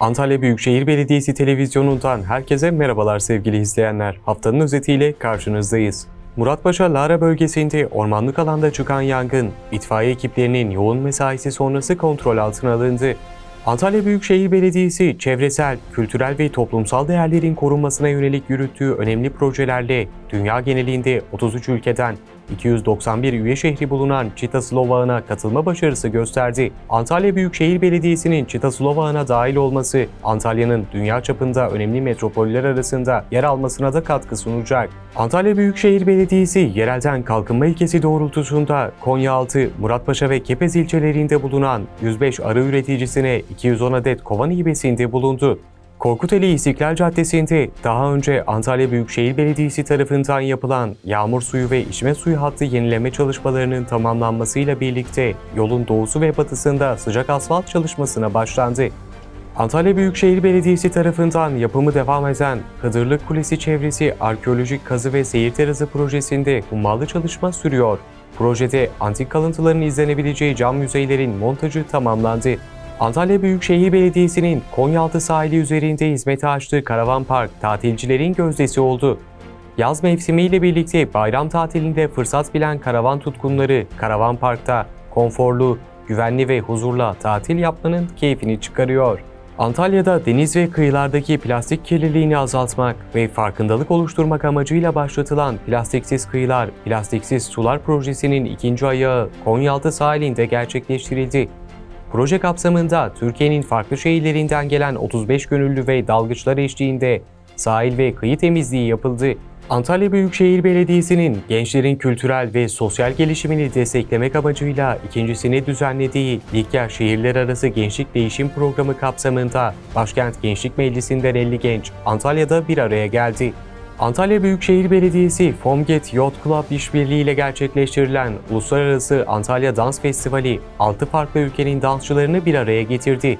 Antalya Büyükşehir Belediyesi televizyonundan herkese merhabalar sevgili izleyenler. Haftanın özetiyle karşınızdayız. Muratpaşa Lara bölgesinde ormanlık alanda çıkan yangın, itfaiye ekiplerinin yoğun mesaisi sonrası kontrol altına alındı. Antalya Büyükşehir Belediyesi çevresel, kültürel ve toplumsal değerlerin korunmasına yönelik yürüttüğü önemli projelerle dünya genelinde 33 ülkeden 291 üye şehri bulunan Çitasılov Ağı'na katılma başarısı gösterdi. Antalya Büyükşehir Belediyesi'nin Çitasılov Ağı'na dahil olması, Antalya'nın dünya çapında önemli metropoller arasında yer almasına da katkı sunacak. Antalya Büyükşehir Belediyesi, yerelden kalkınma ilkesi doğrultusunda Konyaaltı, Muratpaşa ve Kepez ilçelerinde bulunan 105 arı üreticisine 210 adet kovan hibesinde bulundu. Korkuteli İstiklal Caddesi'nde daha önce Antalya Büyükşehir Belediyesi tarafından yapılan yağmur suyu ve içme suyu hattı yenileme çalışmalarının tamamlanmasıyla birlikte yolun doğusu ve batısında sıcak asfalt çalışmasına başlandı. Antalya Büyükşehir Belediyesi tarafından yapımı devam eden Hıdırlık Kulesi çevresi arkeolojik kazı ve seyir terası projesinde hummalı çalışma sürüyor. Projede antik kalıntıların izlenebileceği cam yüzeylerin montajı tamamlandı. Antalya Büyükşehir Belediyesi'nin Konyaaltı sahili üzerinde hizmete açtığı karavan park tatilcilerin gözdesi oldu. Yaz mevsimiyle birlikte bayram tatilinde fırsat bilen karavan tutkunları karavan parkta konforlu, güvenli ve huzurla tatil yapmanın keyfini çıkarıyor. Antalya'da deniz ve kıyılardaki plastik kirliliğini azaltmak ve farkındalık oluşturmak amacıyla başlatılan Plastiksiz Kıyılar, Plastiksiz Sular projesinin ikinci ayağı Konyaaltı sahilinde gerçekleştirildi. Proje kapsamında Türkiye'nin farklı şehirlerinden gelen 35 gönüllü ve dalgıçlar eşliğinde sahil ve kıyı temizliği yapıldı. Antalya Büyükşehir Belediyesi'nin gençlerin kültürel ve sosyal gelişimini desteklemek amacıyla ikincisini düzenlediği Likya Şehirler Arası Gençlik Değişim Programı kapsamında Başkent Gençlik Meclisi'nden 50 genç Antalya'da bir araya geldi. Antalya Büyükşehir Belediyesi Fomget Yacht Club işbirliği ile gerçekleştirilen Uluslararası Antalya Dans Festivali 6 farklı ülkenin dansçılarını bir araya getirdi.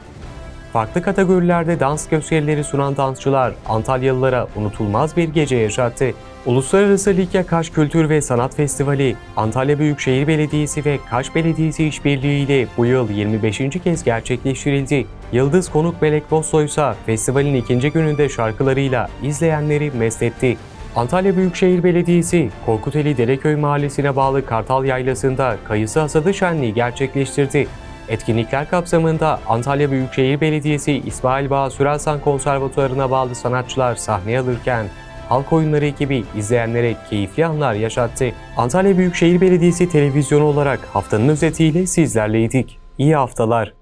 Farklı kategorilerde dans gösterileri sunan dansçılar Antalyalılara unutulmaz bir gece yaşattı. Uluslararası Likya Kaş Kültür ve Sanat Festivali, Antalya Büyükşehir Belediyesi ve Kaş Belediyesi işbirliği ile bu yıl 25. kez gerçekleştirildi. Yıldız konuk Melek Bossoy ise festivalin ikinci gününde şarkılarıyla izleyenleri mest etti. Antalya Büyükşehir Belediyesi, Korkuteli Dereköy Mahallesi'ne bağlı Kartal Yaylası'nda kayısı hasadı şenliği gerçekleştirdi. Etkinlikler kapsamında Antalya Büyükşehir Belediyesi İsmail Bağ Sürelsan Konservatuarı'na bağlı sanatçılar sahne alırken halk oyunları ekibi izleyenlere keyifli anlar yaşattı. Antalya Büyükşehir Belediyesi televizyonu olarak haftanın özetiyle sizlerleydik. İyi haftalar.